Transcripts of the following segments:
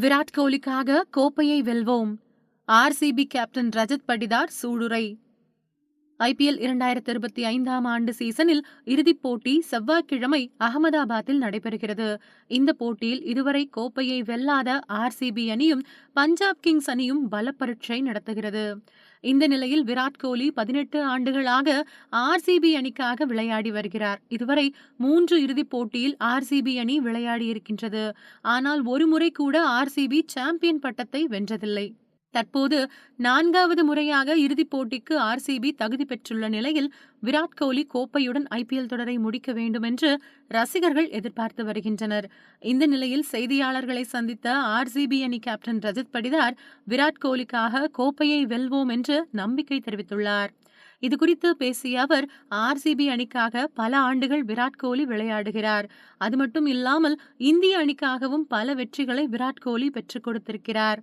விராட் கோலிக்காக கோப்பையை வெல்வோம். ஆர்சிபி கேப்டன் ரஜத் படிதார் சூடுரை. ஐபிஎல் இரண்டாயிரத்தி இருபத்தி ஐந்தாம் ஆண்டு சீசனில் இறுதிப் போட்டி செவ்வாய்க்கிழமை அகமதாபாத்தில் நடைபெறுகிறது. இந்த போட்டியில் இதுவரை கோப்பையை வெல்லாத ஆர்சிபி அணியும் பஞ்சாப் கிங்ஸ் அணியும் பலப்பரீட்சை நடத்துகிறது. இந்த நிலையில் விராட் கோலி பதினெட்டு ஆண்டுகளாக ஆர்சிபி அணிக்காக விளையாடி வருகிறார். இதுவரை மூன்று இறுதிப் போட்டியில் ஆர்சிபி அணி விளையாடி இருக்கின்றது ஆனால் ஒருமுறை கூட ஆர்சிபி சாம்பியன் பட்டத்தை வென்றதில்லை. தற்போது நான்காவது முறையாக இறுதிப் போட்டிக்கு ஆர்சிபி தகுதி பெற்றுள்ள நிலையில் விராட் கோலி கோப்பையுடன் ஐபிஎல் தொடரை முடிக்க வேண்டும் என்று ரசிகர்கள் எதிர்பார்த்து வருகின்றனர். இந்த நிலையில் செய்தியாளர்களை சந்தித்த ஆர்சிபி அணி கேப்டன் ரஜத் படிதார் விராட் கோலிக்காக கோப்பையை வெல்வோம் என்று நம்பிக்கை தெரிவித்துள்ளார். இதுகுறித்து பேசிய அவர் ஆர்சிபி அணிக்காக பல ஆண்டுகள் விராட் கோலி விளையாடுகிறார். அது மட்டும் இல்லாமல் இந்திய அணிக்காகவும் பல வெற்றிகளை விராட் கோலி பெற்றுக் கொடுத்திருக்கிறார்.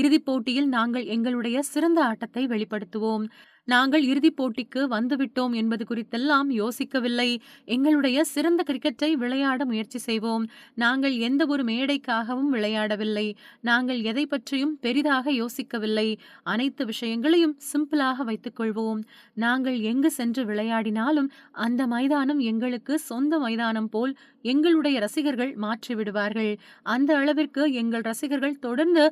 இறுதிப் போட்டியில் நாங்கள் எங்களுடைய சிறந்த ஆட்டத்தை வெளிப்படுத்துவோம். நாங்கள் இறுதிப் போட்டிக்கு வந்துவிட்டோம் என்பது குறித்தெல்லாம் யோசிக்கவில்லை. எங்களுடைய சிறந்த கிரிக்கெட்டை விளையாட முயற்சி செய்வோம். நாங்கள் எந்த ஒரு மேடைக்காகவும் விளையாடவில்லை. நாங்கள் எதை பற்றியும் பெரிதாக யோசிக்கவில்லை. அனைத்து விஷயங்களையும் சிம்பிளாக வைத்துக்கொள்வோம் நாங்கள் எங்கு சென்று விளையாடினாலும் அந்த மைதானம் எங்களுக்கு சொந்த மைதானம் போல் எங்களுடைய ரசிகர்கள் மாற்றிவிடுவார்கள் அந்த அளவிற்கு எங்கள் ரசிகர்கள் தொடர்ந்து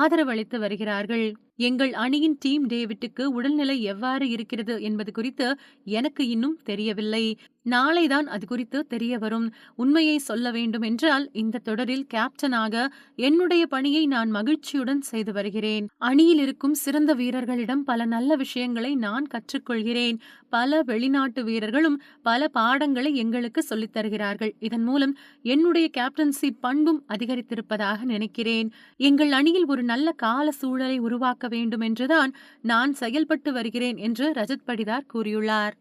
ஆதரவளித்து வருகிறார்கள். எங்கள் அணியின் டீம் டேவிட்டுக்கு உடல்நிலை எவ்வாறு இருக்கிறது என்பது குறித்து எனக்கு இன்னும் தெரியவில்லை. நாளைதான் அது குறித்து தெரிய வரும் உண்மையை சொல்ல வேண்டும் என்றால் இந்த தொடரில் கேப்டனாக என்னுடைய பணியை நான் மகிழ்ச்சியுடன் செய்து வருகிறேன். அணியில் இருக்கும் சிறந்த வீரர்களிடம் பல நல்ல விஷயங்களை நான் கற்றுக்கொள்கிறேன். பல வெளிநாட்டு வீரர்களும் பல பாடங்களை எங்களுக்கு சொல்லித் தருகிறார்கள். இதன் மூலம் என்னுடைய கேப்டன்சி பண்பும் அதிகரித்திருப்பதாக நினைக்கிறேன். எங்கள் அணியில் ஒரு நல்ல கால சூழலை உருவாக்க வேண்டும் என்றுதான் நான் செயல்பட்டு வருகிறேன் என்று ரஜத் படிதார் கூறியுள்ளார்.